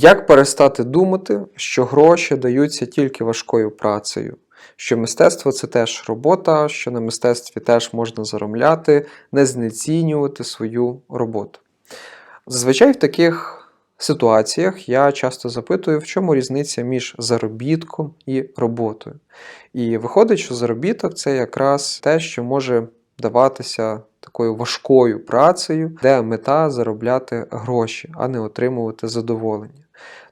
Як перестати думати, що гроші даються тільки важкою працею? Що мистецтво це теж робота, що на мистецтві теж можна заробляти, не знецінювати свою роботу. Зазвичай в таких ситуаціях я часто запитую, в чому різниця між заробітком і роботою. І виходить, що заробіток це якраз те, що може даватися такою важкою працею, де мета заробляти гроші, а не отримувати задоволення.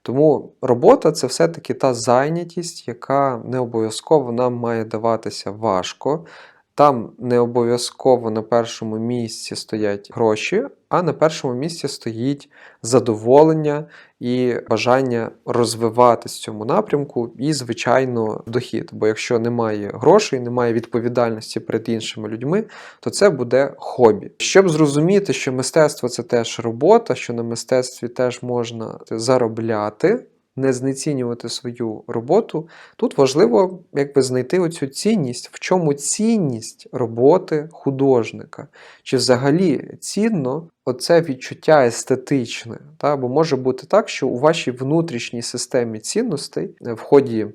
Тому робота це все-таки та зайнятість, яка не обов'язково нам має даватися важко. Там не обов'язково на першому місці стоять гроші, а на першому місці стоїть задоволення і бажання розвиватись в цьому напрямку, і, звичайно, дохід. Бо якщо немає грошей, немає відповідальності перед іншими людьми, то це буде хобі. Щоб зрозуміти, що мистецтво це теж робота, що на мистецтві теж можна заробляти. Не знецінювати свою роботу. Тут важливо якби знайти оцю цінність, в чому цінність роботи художника. Чи взагалі цінно оце відчуття естетичне? Та? Бо може бути так, що у вашій внутрішній системі цінностей в ході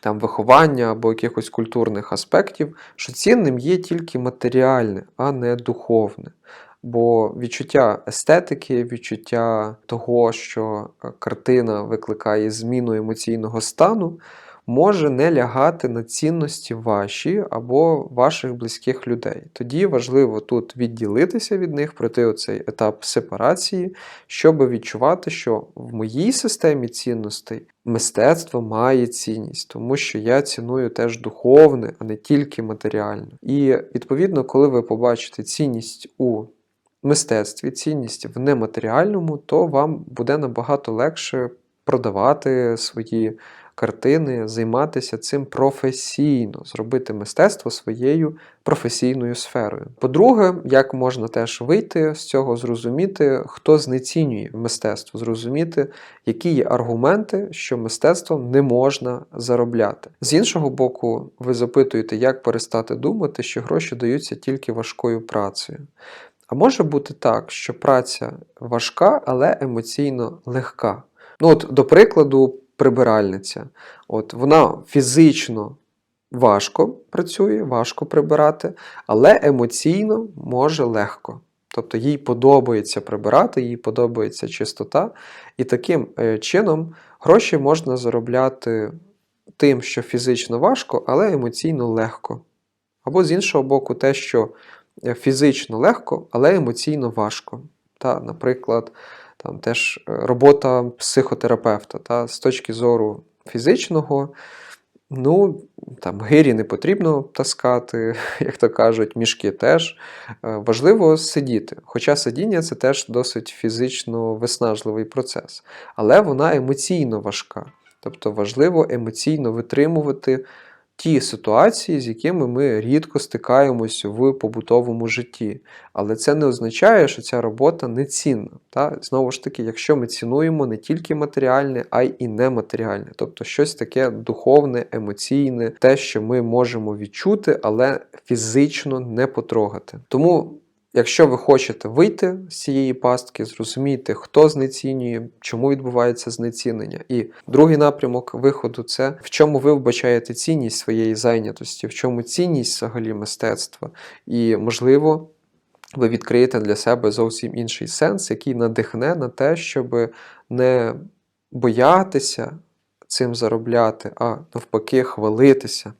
там, виховання або якихось культурних аспектів, що цінним є тільки матеріальне, а не духовне. Бо відчуття естетики, відчуття того, що е, картина викликає зміну емоційного стану, може не лягати на цінності ваші або ваших близьких людей. Тоді важливо тут відділитися від них, пройти оцей етап сепарації, щоб відчувати, що в моїй системі цінностей мистецтво має цінність, тому що я ціную теж духовне, а не тільки матеріальне. І відповідно, коли ви побачите цінність у мистецтві, цінність в нематеріальному, то вам буде набагато легше продавати свої картини, займатися цим професійно, зробити мистецтво своєю професійною сферою. По-друге, як можна теж вийти з цього, зрозуміти, хто знецінює мистецтво, зрозуміти, які є аргументи, що мистецтвом не можна заробляти. З іншого боку, ви запитуєте, як перестати думати, що гроші даються тільки важкою працею. А може бути так, що праця важка, але емоційно легка. Ну, от, до прикладу, прибиральниця. От, Вона фізично важко працює, важко прибирати, але емоційно може легко. Тобто їй подобається прибирати, їй подобається чистота. І таким е, чином гроші можна заробляти тим, що фізично важко, але емоційно легко. Або з іншого боку, те, що фізично легко, але емоційно важко. Та, Наприклад, там теж е, робота психотерапевта та, з точки зору фізичного, ну, там гирі не потрібно таскати, як то кажуть, мішки теж. Е, Важливо сидіти. Хоча сидіння це теж досить фізично виснажливий процес, але вона емоційно важка. Тобто важливо емоційно витримувати ті ситуації, з якими ми рідко стикаємось в побутовому житті. Але це не означає, що ця робота не цінна. Та? Знову ж таки, якщо ми цінуємо не тільки матеріальне, а й нематеріальне, тобто щось таке духовне, емоційне, те, що ми можемо відчути, але фізично не потрогати. Тому. Якщо ви хочете вийти з цієї пастки, зрозуміти, хто знецінює, чому відбувається знецінення. І другий напрямок виходу це в чому ви вбачаєте цінність своєї зайнятості, в чому цінність взагалі мистецтва. І, можливо, ви відкриєте для себе зовсім інший сенс, який надихне на те, щоб не боятися цим заробляти, а навпаки, хвалитися.